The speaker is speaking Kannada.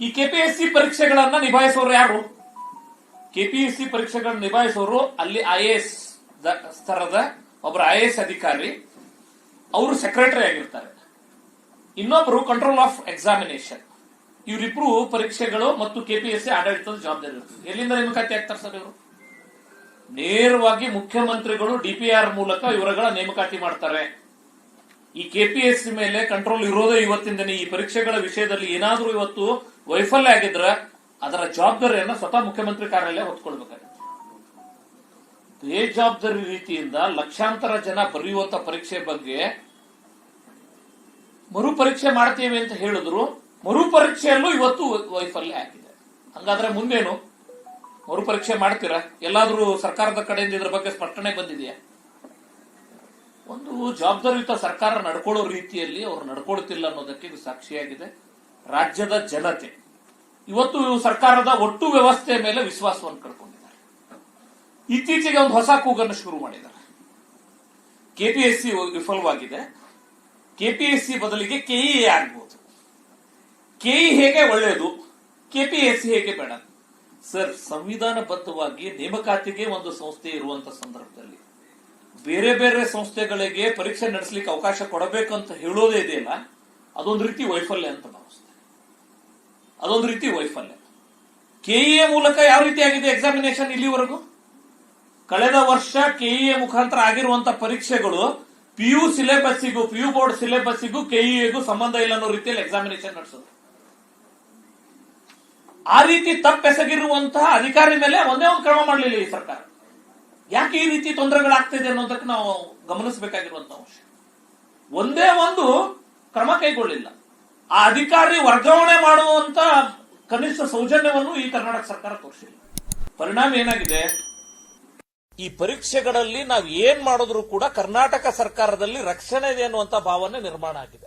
ಈ ಕೆಪಿಎಸ್ಸಿ ಪರೀಕ್ಷೆಗಳನ್ನ ನಿಭಾಯಿಸೋರು ಯಾರು? ಕೆಪಿಎಸ್ಸಿ ಪರೀಕ್ಷೆಗಳನ್ನ ನಿಭಾಯಿಸೋರು ಅಲ್ಲಿ ಐಎಎಸ್ ಸ್ತರದ ಒಬ್ಬರ ಎಸ್ ಅಧಿಕಾರಿ. ಅವರು ಸೆಕ್ರೆಟರಿ ಆಗಿರ್ತಾರೆ. ಇನ್ನೊಬ್ರು ಕಂಟ್ರೋಲ್ ಆಫ್ ಎಕ್ಸಾಮಿನೇಷನ್ ಇವರಿಬ್ರು ಪರೀಕ್ಷೆಗಳು ಮತ್ತು ಕೆಪಿಎಸ್ಸಿ ಆಡಳಿತದ ಜವಾಬ್ದಾರಿ ಇರ್ತದೆ. ಎಲ್ಲಿಂದ ನೇಮಕಾತಿ ಆಗ್ತಾರೆ ಸರ್ ಇವರು? ನೇರವಾಗಿ ಮುಖ್ಯಮಂತ್ರಿಗಳು ಡಿಪಿಆರ್ ಮೂಲಕ ಇವರುಗಳ ನೇಮಕಾತಿ ಮಾಡ್ತಾರೆ. ಈ ಕೆಪಿಎಸ್ಸಿ ಮೇಲೆ ಕಂಟ್ರೋಲ್ ಇರೋದೇ ಇವತ್ತಿನ ದಿನ ಈ ಪರೀಕ್ಷೆಗಳ ವಿಷಯದಲ್ಲಿ ಏನಾದರೂ ಇವತ್ತು ವೈಫಲ್ಯ ಆಗಿದ್ರೆ ಅದರ ಜವಾಬ್ದಾರಿಯನ್ನ ಸ್ವತಃ ಮುಖ್ಯಮಂತ್ರಿ ಕಾರ್ಯಾಲಯ ಹೊತ್ಕೊಳ್ಬೇಕಾಗುತ್ತೆ. ಬೇಜವಾಬ್ದಾರಿ ರೀತಿಯಿಂದ ಲಕ್ಷಾಂತರ ಜನ ಬರೆಯುವಂತ ಪರೀಕ್ಷೆ ಬಗ್ಗೆ ಮರು ಪರೀಕ್ಷೆ ಮಾಡ್ತೇವೆ ಅಂತ ಹೇಳಿದ್ರು. ಮರು ಪರೀಕ್ಷೆಯಲ್ಲೂ ಇವತ್ತು ವೈಫಲ್ಯ ಆಗಿದೆ. ಹಂಗಾದ್ರೆ ಮುಂದೇನು? ಮರು ಪರೀಕ್ಷೆ ಮಾಡ್ತೀರಾ? ಎಲ್ಲಾದ್ರೂ ಸರ್ಕಾರದ ಕಡೆಯಿಂದ ಇದ್ರ ಬಗ್ಗೆ ಸ್ಪಷ್ಟನೆ ಬಂದಿದೆಯಾ? ಒಂದು ಜವಾಬ್ದಾರಿಯುತ ಸರ್ಕಾರ ನಡ್ಕೊಳ್ಳೋ ರೀತಿಯಲ್ಲಿ ಅವರು ನಡ್ಕೊಳ್ತಿಲ್ಲ ಅನ್ನೋದಕ್ಕೆ ಇದು ಸಾಕ್ಷಿಯಾಗಿದೆ. ರಾಜ್ಯದ ಜನತೆ. ಇವತ್ತು ಸರ್ಕಾರದ ಒಟ್ಟು ವ್ಯವಸ್ಥೆ ಮೇಲೆ ವಿಶ್ವಾಸವನ್ನು ಕಳ್ಕೊಂಡಿದ್ದಾರೆ. ಇತ್ತೀಚೆಗೆ ಒಂದು ಹೊಸ ಕೂಗನ್ನು ಶುರು ಮಾಡಿದ್ದಾರೆ. ಕೆಪಿಎಸ್ಸಿ ವಿಫಲವಾಗಿದೆ. ಕೆಪಿಎಸ್ಸಿ ಬದಲಿಗೆ ಕೆಇಎ ಆಗ್ಬೋದು. ಕೆಇ ಹೇಗೆ ಒಳ್ಳೆಯದು? ಕೆಪಿಎಸ್ಸಿ ಹೇಗೆ ಬೇಡ? ಸರ್, ಸಂವಿಧಾನಬದ್ಧವಾಗಿ ನೇಮಕಾತಿಗೆ ಒಂದು ಸಂಸ್ಥೆ ಇರುವಂತಹ ಸಂದರ್ಭದಲ್ಲಿ ಬೇರೆ ಬೇರೆ ಸಂಸ್ಥೆಗಳಿಗೆ ಪರೀಕ್ಷೆ ನಡೆಸಲಿಕ್ಕೆ ಅವಕಾಶ ಕೊಡಬೇಕು ಅಂತ ಹೇಳೋದೇ ಇದೆಯಲ್ಲ, ಅದೊಂದು ರೀತಿ ವೈಫಲ್ಯ ಅಂತ ಭಾವಿಸ್ತೇನೆ. ಅದೊಂದು ರೀತಿ ವೈಫಲ್ಯ. ಕೆಇಎ ಮೂಲಕ ಯಾವ ರೀತಿ ಆಗಿದೆ ಎಕ್ಸಾಮಿನೇಷನ್ ಇಲ್ಲಿವರೆಗೂ? ಕಳೆದ ವರ್ಷ ಕೆಇಎ ಮುಖಾಂತರ ಆಗಿರುವಂತಹ ಪರೀಕ್ಷೆಗಳು ಪಿ ಯು ಸಿಲೆಬಸ್ಸಿಗೂ ಪಿಯು ಬೋರ್ಡ್ ಸಿಲೆಬಸ್ಸಿಗೂ ಕೆಇಎಗೂ ಸಂಬಂಧ ಇಲ್ಲ ಅನ್ನೋ ರೀತಿಯಲ್ಲಿ ಎಕ್ಸಾಮಿನೇಷನ್ ನಡೆಸೋದು. ಆ ರೀತಿ ತಪ್ಪೆಸಗಿರುವಂತಹ ಅಧಿಕಾರಿ ಮೇಲೆ ಒಂದೇ ಒಂದು ಕ್ರಮ ಮಾಡಲಿಲ್ಲ ಈ ಸರ್ಕಾರ. ಯಾಕೆ ಈ ರೀತಿ ತೊಂದರೆಗಳಾಗ್ತಿದೆ ಅನ್ನೋದಕ್ಕೆ ನಾವು ಗಮನಿಸಬೇಕಾಗಿರುವಂತಹ ಅಂಶ. ಒಂದೇ ಒಂದು ಕ್ರಮ ಕೈಗೊಳ್ಳಿಲ್ಲ. ಆ ಅಧಿಕಾರಿ ವರ್ಗಾವಣೆ ಮಾಡುವಂತ ಕನಿಷ್ಠ ಸೌಜನ್ಯವನ್ನು ಈ ಕರ್ನಾಟಕ ಸರ್ಕಾರ ತೋರಿಸಿಲ್ಲ. ಪರಿಣಾಮ ಏನಾಗಿದೆ? ಈ ಪರೀಕ್ಷೆಗಳಲ್ಲಿ ನಾವು ಏನ್ ಮಾಡಿದ್ರು ಕೂಡ ಕರ್ನಾಟಕ ಸರ್ಕಾರದಲ್ಲಿ ರಕ್ಷಣೆ ಇದೆ ಅನ್ನುವಂತ ಭಾವನೆ ನಿರ್ಮಾಣ ಆಗಿದೆ.